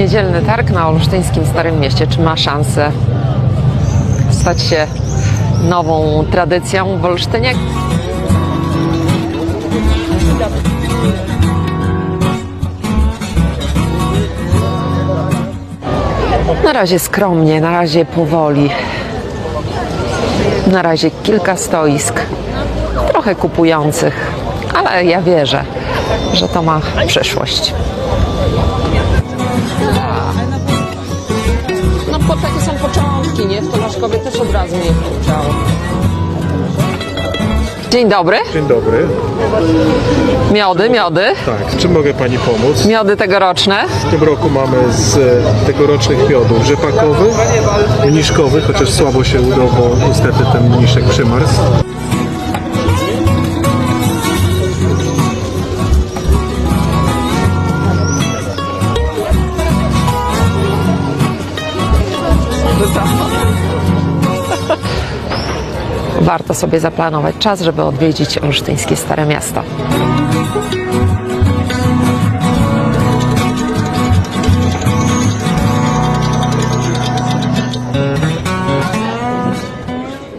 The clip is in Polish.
Niedzielny targ na olsztyńskim Starym Mieście. Czy ma szansę stać się nową tradycją w Olsztynie? Na razie skromnie, na razie powoli. Na razie kilka stoisk, trochę kupujących, ale ja wierzę, że to ma przyszłość. Bo takie są początki, nie? W Tomaszkowie też od razu mnie wkurczało. Dzień dobry. Dzień dobry. Miody, miody. Tak, czym mogę Pani pomóc? Miody tegoroczne. W tym roku mamy z e, tegorocznych miodów rzepakowy, mniszkowy, chociaż słabo się udał, bo niestety ten mniszek przymarzł. Warto sobie zaplanować czas, żeby odwiedzić olsztyńskie Stare Miasto.